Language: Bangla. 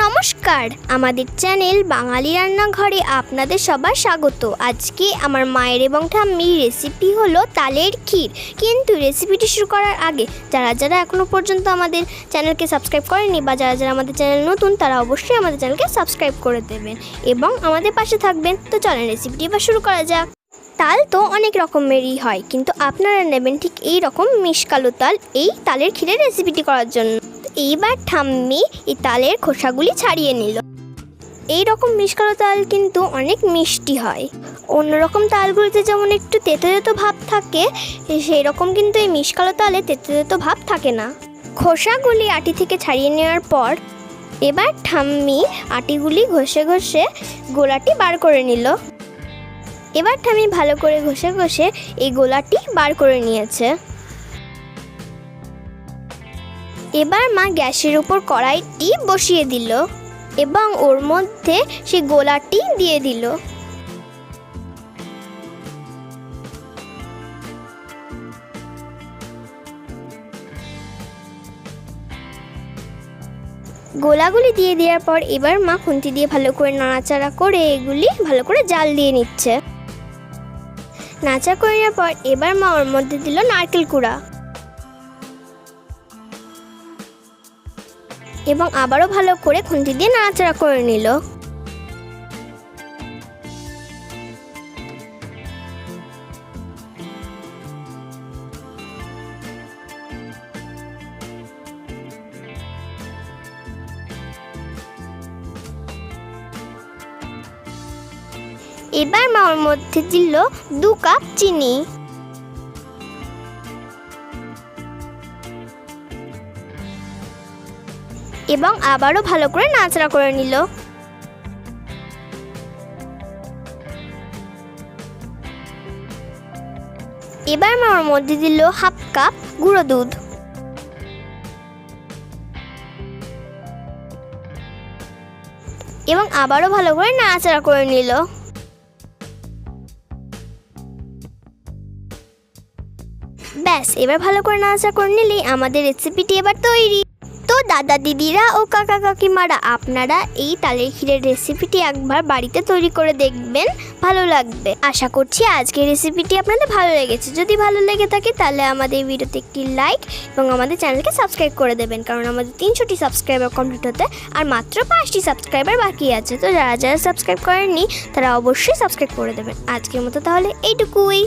নমস্কার। আমাদের চ্যানেল বাঙালি রান্নাঘরে আপনাদের সবার স্বাগত। আজকে আমার মায়ের এবং ঠাম্মির রেসিপি হলো তালের ক্ষীর। কিন্তু রেসিপিটি শুরু করার আগে যারা যারা এখনও পর্যন্ত আমাদের চ্যানেলকে সাবস্ক্রাইব করেনি বা যারা যারা আমাদের চ্যানেল নতুন, তারা অবশ্যই আমাদের চ্যানেলকে সাবস্ক্রাইব করে দেবেন এবং আমাদের পাশে থাকবেন। তো চলেন রেসিপিটি এবার শুরু করা যাক। তাল তো অনেক রকমেরই হয়, কিন্তু আপনারা নেবেন ঠিক এই রকম মিশকালো তাল এই তালের ক্ষীরের রেসিপিটি করার জন্য। এইবার ঠাম্মি এই তালের খোসাগুলি ছাড়িয়ে নিল। এই রকম মিষ্কালো তাল কিন্তু অনেক মিষ্টি হয়। অন্যরকম তালগুলিতে যেমন একটু তেতো তেতো ভাব থাকে সেই রকম কিন্তু এই মিষ্কালো তালে তেতো তেতো ভাব থাকে না। খোসাগুলি আটি থেকে ছাড়িয়ে নেওয়ার পর এবার ঠাম্মি আটিগুলি ঘষে ঘষে গোলাটি বার করে নিল। এবার ঠাম্মি ভালো করে ঘষে ঘষে এই গোলাটি বার করে নিয়েছে। এবার মা গ্যাসের উপর কড়াইটি বসিয়ে দিল এবং ওর মধ্যে সেই গোলাটি দিয়ে দিল। গোলাগুলি দিয়ে দেওয়ার পর এবার মা খুন্তি দিয়ে ভালো করে নাড়াচাড়া করে এগুলি ভালো করে জাল দিয়ে নিচ্ছে। নাচা করে নেওয়ার পর এবার মা ওর মধ্যে দিল নারকেল কুড়া। এবং আবারও ভালো করে খুন্তি দিয়ে নাড়াচাড়া করে নিল। এবার মা ওর মধ্যে দিল দু কাপ চিনি। এবং আবারও ভালো করে নাচড়া করে নিল। এবার মা ওর মধ্যে দিল হাফ কাপ গুঁড়ো দুধ। এবং আবারও ভালো করে নাড়াচাড়া করে নিল। ব্যাস, এবার ভালো করে নাড়াচাড়া করে নিলেই আমাদের রেসিপিটি এবার তৈরি। দাদা দিদিরা ও কাকা কাকিমারা, আপনারা এই তালের ক্ষীরের রেসিপিটি একবার বাড়িতে তৈরি করে দেখবেন, ভালো লাগবে। আশা করছি আজকের রেসিপিটি আপনাদের ভালো লেগেছে। যদি ভালো লেগে থাকে তাহলে আমাদের ভিডিওতে একটি লাইক এবং আমাদের চ্যানেলকে সাবস্ক্রাইব করে দেবেন, কারণ আমাদের তিনশোটি সাবস্ক্রাইবার কমপ্লিট হতে আর মাত্র পাঁচটি সাবস্ক্রাইবার বাকি আছে। তো যারা যারা সাবস্ক্রাইব করেননি, তারা অবশ্যই সাবস্ক্রাইব করে দেবেন। আজকের মতো তাহলে এইটুকুই।